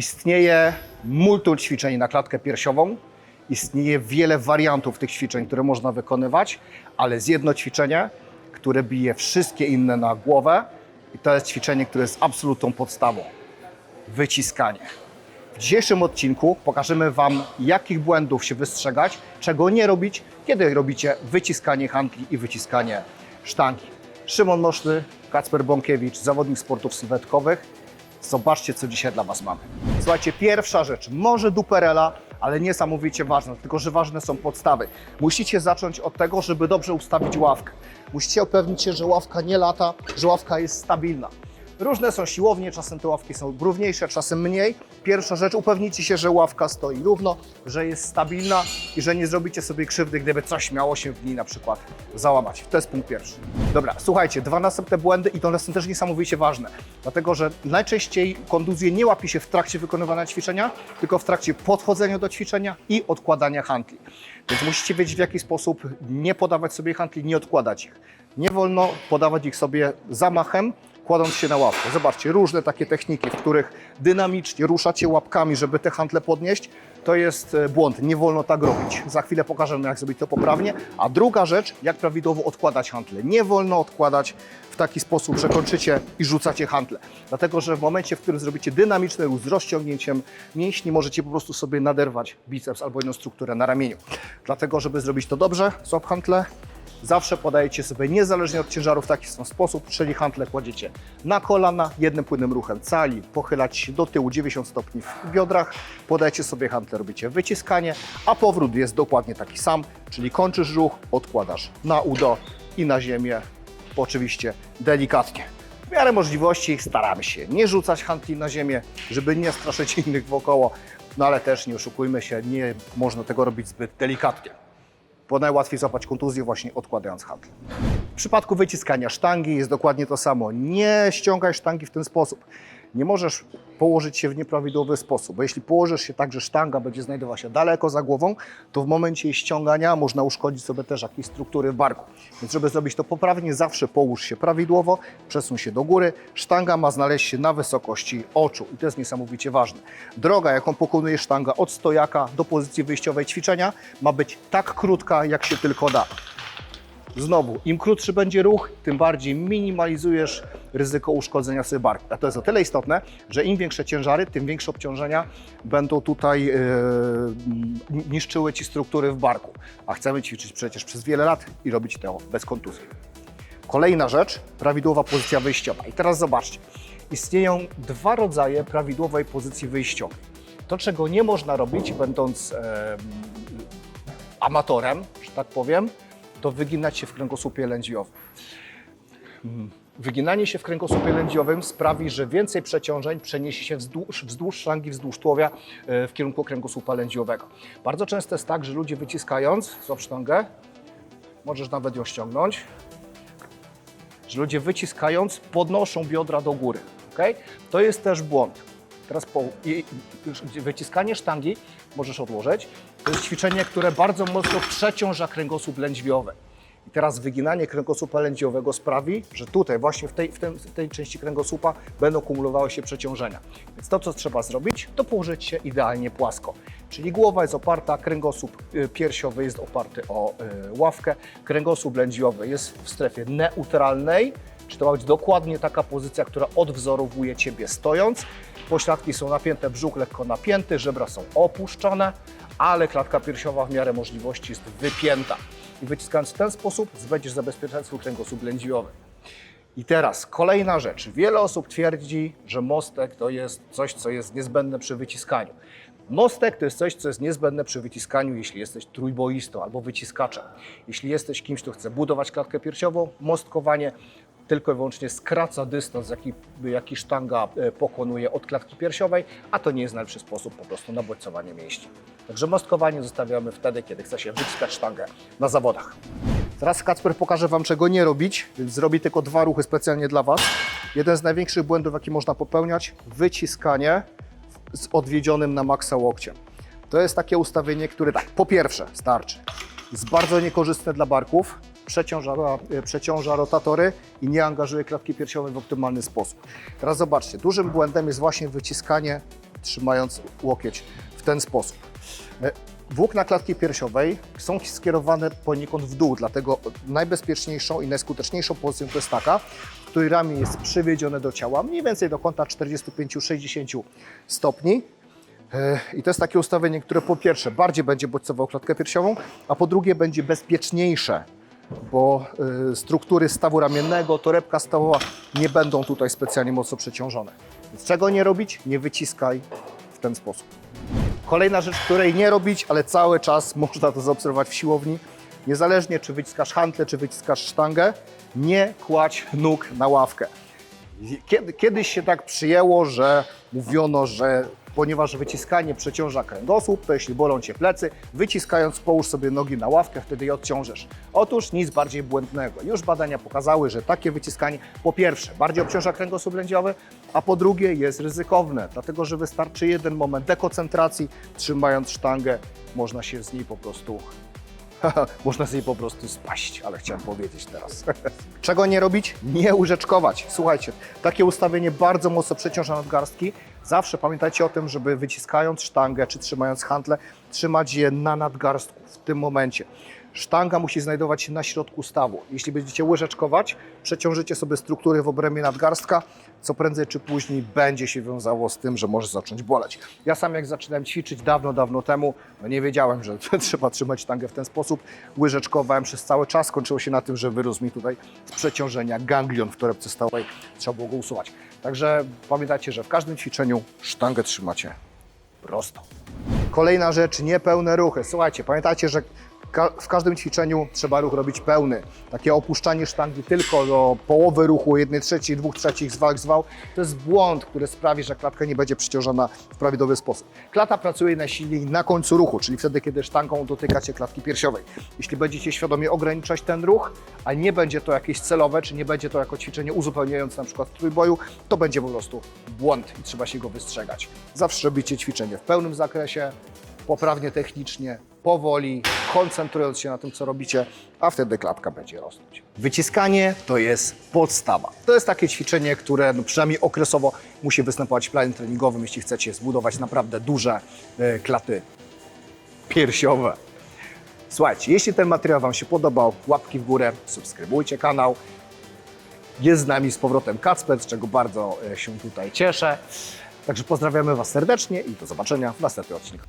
Istnieje multum ćwiczeń na klatkę piersiową. Istnieje wiele wariantów tych ćwiczeń, które można wykonywać, ale jest jedno ćwiczenie, które bije wszystkie inne na głowę i to jest ćwiczenie, które jest absolutną podstawą. Wyciskanie. W dzisiejszym odcinku pokażemy Wam, jakich błędów się wystrzegać, czego nie robić, kiedy robicie wyciskanie handli i wyciskanie sztangi. Szymon Moszny, Kacper Bąkiewicz, zawodnik sportów sylwetkowych. Zobaczcie, co dzisiaj dla Was mamy. Słuchajcie, pierwsza rzecz, może duperela, ale niesamowicie ważna, tylko że ważne są podstawy. Musicie zacząć od tego, żeby dobrze ustawić ławkę. Musicie upewnić się, że ławka nie lata, że ławka jest stabilna. Różne są siłownie, czasem te ławki są równiejsze, czasem mniej. Pierwsza rzecz, upewnijcie się, że ławka stoi równo, że jest stabilna i że nie zrobicie sobie krzywdy, gdyby coś miało się w niej na przykład załamać. To jest punkt pierwszy. Dobra, słuchajcie, dwa następne błędy i to są też niesamowicie ważne, dlatego że najczęściej konduzję nie łapie się w trakcie wykonywania ćwiczenia, tylko w trakcie podchodzenia do ćwiczenia i odkładania handli. Więc musicie wiedzieć, w jaki sposób nie podawać sobie handli, nie odkładać ich. Nie wolno podawać ich sobie zamachem, kładąc się na łapkę. Zobaczcie, różne takie techniki, w których dynamicznie ruszacie łapkami, żeby te handle podnieść. To jest e, błąd, nie wolno tak robić. Za chwilę pokażemy, jak zrobić to poprawnie. A druga rzecz, jak prawidłowo odkładać handle. Nie wolno odkładać w taki sposób, że kończycie i rzucacie handle. Dlatego, że w momencie, w którym zrobicie dynamiczny ruch z rozciągnięciem mięśni, możecie po prostu sobie naderwać biceps albo inną strukturę na ramieniu. Dlatego, żeby zrobić to dobrze, swap handle, Zawsze podajecie sobie niezależnie od ciężaru w taki sam sposób, czyli hantle kładziecie na kolana, jednym płynnym ruchem cali, pochylać się do tyłu 90 stopni w biodrach, podajecie sobie hantle, robicie wyciskanie, a powrót jest dokładnie taki sam, czyli kończysz ruch, odkładasz na udo i na ziemię, oczywiście delikatnie. W miarę możliwości staramy się nie rzucać hantli na ziemię, żeby nie straszyć innych wokoło, no ale też nie oszukujmy się, nie można tego robić zbyt delikatnie bo najłatwiej złapać kontuzję właśnie odkładając handel. W przypadku wyciskania sztangi jest dokładnie to samo. Nie ściągaj sztangi w ten sposób. Nie możesz położyć się w nieprawidłowy sposób, bo jeśli położysz się tak, że sztanga będzie znajdowała się daleko za głową, to w momencie jej ściągania można uszkodzić sobie też jakieś struktury w barku. Więc żeby zrobić to poprawnie, zawsze połóż się prawidłowo, przesuń się do góry. Sztanga ma znaleźć się na wysokości oczu i to jest niesamowicie ważne. Droga, jaką pokonuje sztanga od stojaka do pozycji wyjściowej ćwiczenia, ma być tak krótka, jak się tylko da. Znowu, im krótszy będzie ruch, tym bardziej minimalizujesz ryzyko uszkodzenia sobie barku. A to jest o tyle istotne, że im większe ciężary, tym większe obciążenia będą tutaj yy, niszczyły Ci struktury w barku. A chcemy ćwiczyć przecież przez wiele lat i robić to bez kontuzji. Kolejna rzecz, prawidłowa pozycja wyjściowa. I teraz zobaczcie, istnieją dwa rodzaje prawidłowej pozycji wyjściowej. To, czego nie można robić, będąc amatorem, że tak powiem, to wyginać się w kręgosłupie lędźwiowym. Mm. Wyginanie się w kręgosłupie lędźwiowym sprawi, że więcej przeciążeń przeniesie się wzdłuż, wzdłuż szranki, wzdłuż tułowia e, w kierunku kręgosłupa lędźwiowego. Bardzo często jest tak, że ludzie wyciskając, złap sztangę, możesz nawet ją ściągnąć, że ludzie wyciskając podnoszą biodra do góry. Okay? To jest też błąd. Teraz po, wyciskanie sztangi możesz odłożyć. To jest ćwiczenie, które bardzo mocno przeciąża kręgosłup lędźwiowy. I teraz wyginanie kręgosłupa lędźwiowego sprawi, że tutaj, właśnie w tej, w, w tej części kręgosłupa będą kumulowały się przeciążenia. Więc to, co trzeba zrobić, to położyć się idealnie płasko. Czyli głowa jest oparta, kręgosłup y, piersiowy jest oparty o y, ławkę, kręgosłup lędźwiowy jest w strefie neutralnej, czy to ma być dokładnie taka pozycja, która odwzorowuje Ciebie stojąc. Pośladki są napięte, brzuch lekko napięty, żebra są opuszczone, ale klatka piersiowa w miarę możliwości jest wypięta. I wyciskając w ten sposób będziesz zabezpieczać swój kręgosłup lędźwiowy. I teraz kolejna rzecz. Wiele osób twierdzi, że mostek to jest coś, co jest niezbędne przy wyciskaniu. Mostek to jest coś, co jest niezbędne przy wyciskaniu, jeśli jesteś trójboistą albo wyciskaczem. Jeśli jesteś kimś, kto chce budować klatkę piersiową, mostkowanie tylko i wyłącznie skraca dystans, jaki, jaki sztanga e, pokonuje od klatki piersiowej, a to nie jest najlepszy sposób po prostu na bodźcowanie mięśni. Także mostkowanie zostawiamy wtedy, kiedy chce się wyciskać sztangę na zawodach. Teraz Kacper pokaże Wam, czego nie robić, więc zrobi tylko dwa ruchy specjalnie dla Was. Jeden z największych błędów, jaki można popełniać, wyciskanie z odwiedzionym na maksa łokciem. To jest takie ustawienie, które tak, po pierwsze starczy. Jest bardzo niekorzystne dla barków, przeciąża, e, przeciąża rotatory i nie angażuje klatki piersiowej w optymalny sposób. Teraz zobaczcie, dużym błędem jest właśnie wyciskanie trzymając łokieć w ten sposób. E, Włókna klatki piersiowej są skierowane poniekąd w dół, dlatego najbezpieczniejszą i najskuteczniejszą pozycją to jest taka, w której ramię jest przywiedzione do ciała, mniej więcej do kąta 45-60 stopni. E, I to jest takie ustawienie, które po pierwsze bardziej będzie bodźcowało klatkę piersiową, a po drugie będzie bezpieczniejsze, bo e, struktury stawu ramiennego, torebka stawowa nie będą tutaj specjalnie mocno przeciążone. Więc czego nie robić? Nie wyciskaj w ten sposób. Kolejna rzecz, której nie robić, ale cały czas można to zaobserwować w siłowni, niezależnie czy wyciskasz hantle, czy wyciskasz sztangę, nie kładź nóg na ławkę. Kiedy, kiedyś się tak przyjęło, że mówiono, że ponieważ wyciskanie przeciąża kręgosłup, to jeśli bolą Cię plecy, wyciskając połóż sobie nogi na ławkę, wtedy je odciążesz. Otóż nic bardziej błędnego. Już badania pokazały, że takie wyciskanie po pierwsze bardziej obciąża kręgosłup lędźwiowy, a po drugie jest ryzykowne, dlatego że wystarczy jeden moment dekoncentracji, trzymając sztangę, można się z niej po prostu można niej po prostu spaść, ale chciałem powiedzieć teraz. Czego nie robić? Nie łyżeczkować. Słuchajcie, takie ustawienie bardzo mocno przeciąża nadgarstki. Zawsze pamiętajcie o tym, żeby wyciskając sztangę czy trzymając hantle, trzymać je na nadgarstku w tym momencie. Sztanga musi znajdować się na środku stawu. Jeśli będziecie łyżeczkować, przeciążycie sobie struktury w obrębie nadgarstka, co prędzej czy później będzie się wiązało z tym, że może zacząć boleć. Ja sam jak zaczynałem ćwiczyć dawno, dawno temu, no nie wiedziałem, że trzeba trzymać sztangę w ten sposób. Łyżeczkowałem przez cały czas, skończyło się na tym, że wyrósł mi tutaj z przeciążenia ganglion w torebce stawowej. Trzeba było go usuwać. Także pamiętajcie, że w każdym ćwiczeniu sztangę trzymacie prosto. Kolejna rzecz, niepełne ruchy. Słuchajcie, pamiętajcie, że ka- w każdym ćwiczeniu trzeba ruch robić pełny. Takie opuszczanie sztangi tylko do połowy ruchu, jednej trzeciej, dwóch trzecich, zwał, zwał, to jest błąd, który sprawi, że klatka nie będzie przyciążona w prawidłowy sposób. Klata pracuje najsilniej na końcu ruchu, czyli wtedy, kiedy sztangą dotykacie klatki piersiowej. Jeśli będziecie świadomie ograniczać ten ruch, a nie będzie to jakieś celowe, czy nie będzie to jako ćwiczenie uzupełniające na przykład trójboju, to będzie po prostu błąd i trzeba się go wystrzegać. Zawsze robicie ćwiczenie w pełnym zakresie, poprawnie technicznie, powoli, koncentrując się na tym, co robicie, a wtedy klatka będzie rosnąć. Wyciskanie to jest podstawa. To jest takie ćwiczenie, które no przynajmniej okresowo musi występować w planie treningowym, jeśli chcecie zbudować naprawdę duże e, klaty piersiowe. Słuchajcie, jeśli ten materiał Wam się podobał, łapki w górę, subskrybujcie kanał. Jest z nami z powrotem Kacper, z czego bardzo e, się tutaj cieszę. Także pozdrawiamy Was serdecznie i do zobaczenia w następnym odcinku.